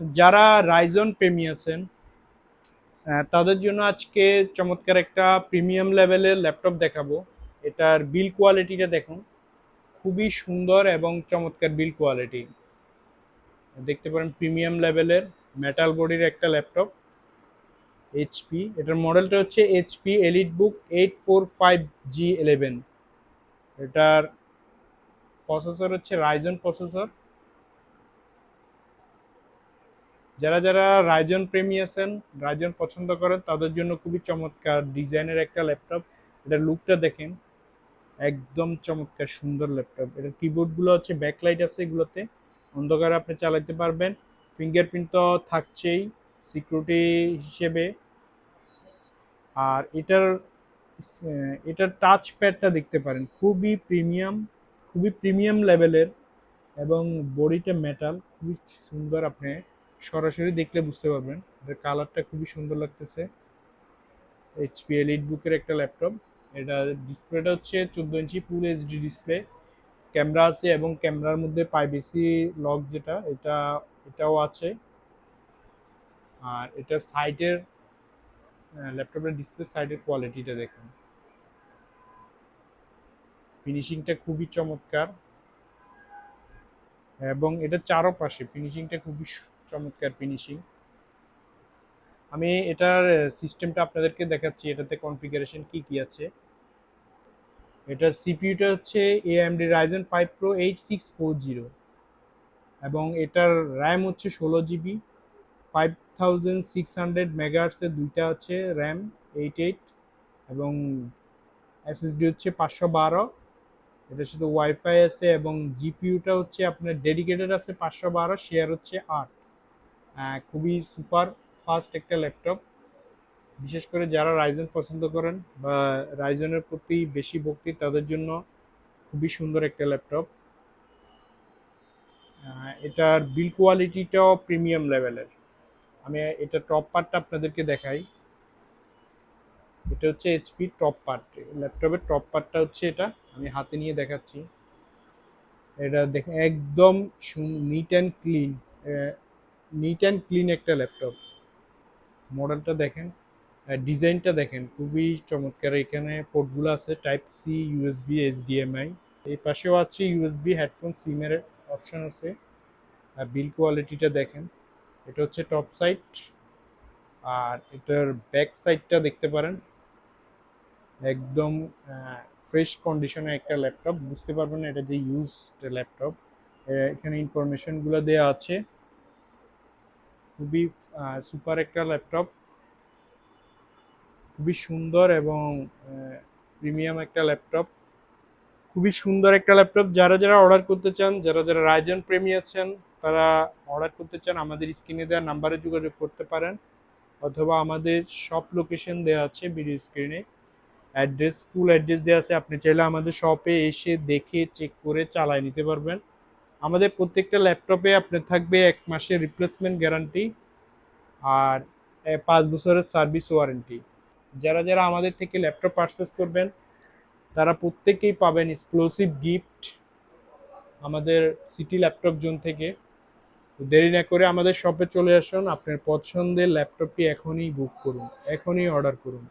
যারা রাইজন প্রেমী আছেন তাদের জন্য আজকে চমৎকার একটা প্রিমিয়াম লেভেলের ল্যাপটপ দেখাবো। এটার বিল কোয়ালিটিটা দেখুন, খুবই সুন্দর এবং চমৎকার বিল কোয়ালিটি। দেখতে পারেন প্রিমিয়াম লেভেলের মেটাল বডির একটা ল্যাপটপ এইচপি এটার মডেলটা হচ্ছে HP elite book eight four five G eleven এটার প্রসেসর হচ্ছে রাইজন প্রসেসর যারা যারা রাইজন প্রেমী আছেন রাইজন পছন্দ করেন, তাদের জন্য খুবই চমৎকার ডিজাইনের একটা ল্যাপটপ। এটা লুকটা দেখেন, একদম চমৎকার, সুন্দর ল্যাপটপ। এটার কিবোর্ডগুলো হচ্ছে ব্যাকলাইট আছে এগুলোতে। অন্ধকারে আপনি চালাতে পারবেন। ফিঙ্গারপ্রিন্ট তো থাকছেই সিকিউরিটি হিসেবে। আর এটার এটার টাচ প্যাডটা দেখতে পারেন। খুবই প্রিমিয়াম খুবই প্রিমিয়াম লেভেলের এবং বডিটা মেটাল খুবই সুন্দর আপনি সরাসরি দেখলে বুঝতে পারবেন এটার কালারটা খুবই সুন্দর লাগতেছে। এইচপি এলিট বুকের একটা ল্যাপটপ। এটা ডিসপ্লেটা হচ্ছে চোদ্দ inch full HD display camera আছে এবং ক্যামেরার মধ্যে প্রাইভেসি লক যেটা, এটা, এটাও আছে। আর এটা সাইডের ল্যাপটপের ডিসপ্লে সাইডের কোয়ালিটিটা দেখুন। ফিনিশিংটা খুবই চমৎকার। এবং এটা চারপাশে ফিনিশিংটা খুবই চমৎকার ফিনিশিং আমি এটার সিস্টেমটা আপনাদেরকে দেখাচ্ছি, এটাতে কনফিগারেশন কি কি আছে। এটার সিপিইউটা হচ্ছে AMD Ryzen five pro eight six four zero এবং এটার র্যাম হচ্ছে ষোলো GB five thousand six hundred মেগাহার্টসের দুইটা হচ্ছে র্যাম এইট এইট এবং এসএসডি হচ্ছে পাঁচশো বারো। এটা শুধু ওয়াইফাই আছে এবং জিপিইউটা হচ্ছে আপনার ডেডিকেটেড আছে পাঁচশো বারো শেয়ার হচ্ছে আট। খুবই সুপার ফাস্ট একটা ল্যাপটপ বিশেষ করে যারা রাইজন পছন্দ করেন বা রাইজনের প্রতি বেশি ভক্তি, তাদের জন্য খুবই সুন্দর একটা ল্যাপটপ এটার বিল কোয়ালিটিটাও প্রিমিয়াম লেভেলের আমি এটা টপ পার্টটা আপনাদেরকে দেখাই। এটা হচ্ছে এইচপি টপ পার্ট ল্যাপটপের টপ পার্টটা হচ্ছে এটা। আমি হাতে নিয়ে দেখাচ্ছি। এটা দেখেন একদম neat and clean neat and clean একটা ল্যাপটপ মডেলটা দেখেন ডিজাইনটা দেখেন, খুবই চমৎকার। এখানে পোর্টগুলো আছে টাইপ সি ইউএসবি এইচডিএমআই এই পাশেও আছে ইউএসবি হেডফোন সিমের অপশন আছে। আর বিল কোয়ালিটিটা দেখেন, এটা হচ্ছে টপ সাইড আর এটার ব্যাক সাইডটা দেখতে পারেন, একদম ফ্রেশ কন্ডিশনের একটা ল্যাপটপ বুঝতে পারবেন এটা যে ইউজড ল্যাপটপ এখানে ইনফরমেশনগুলো দেওয়া আছে। খুবই সুপার একটা ল্যাপটপ খুবই সুন্দর এবং প্রিমিয়াম একটা ল্যাপটপ খুবই সুন্দর একটা ল্যাপটপ যারা যারা অর্ডার করতে চান, যারা যারা রাইজন প্রেমী আছেন, তারা অর্ডার করতে চান, আমাদের স্ক্রিনে দেওয়া নাম্বারে যোগাযোগ করতে পারেন, অথবা আমাদের সব লোকেশন দেওয়া আছে ভিডিও স্ক্রিনে অ্যাড্রেস ফুল অ্যাড্রেস দেওয়া আছে। আপনি চাইলে আমাদের শপে এসে দেখে চেক করে চালায় নিতে পারবেন। আমাদের প্রত্যেকটা ল্যাপটপে আপনার থাকবে এক মাসের রিপ্লেসমেন্ট গ্যারান্টি আর পাঁচ বছরের সার্ভিস ওয়ারেন্টি যারা যারা আমাদের থেকে ল্যাপটপ পারচেস করবেন, তারা প্রত্যেকেই পাবেন এক্সক্লুসিভ গিফট আমাদের সিটি ল্যাপটপ জোন থেকে। দেরি না করে আমাদের শপে চলে আসুন। আপনার পছন্দের ল্যাপটপটি এখনই বুক করুন, এখনই অর্ডার করুন।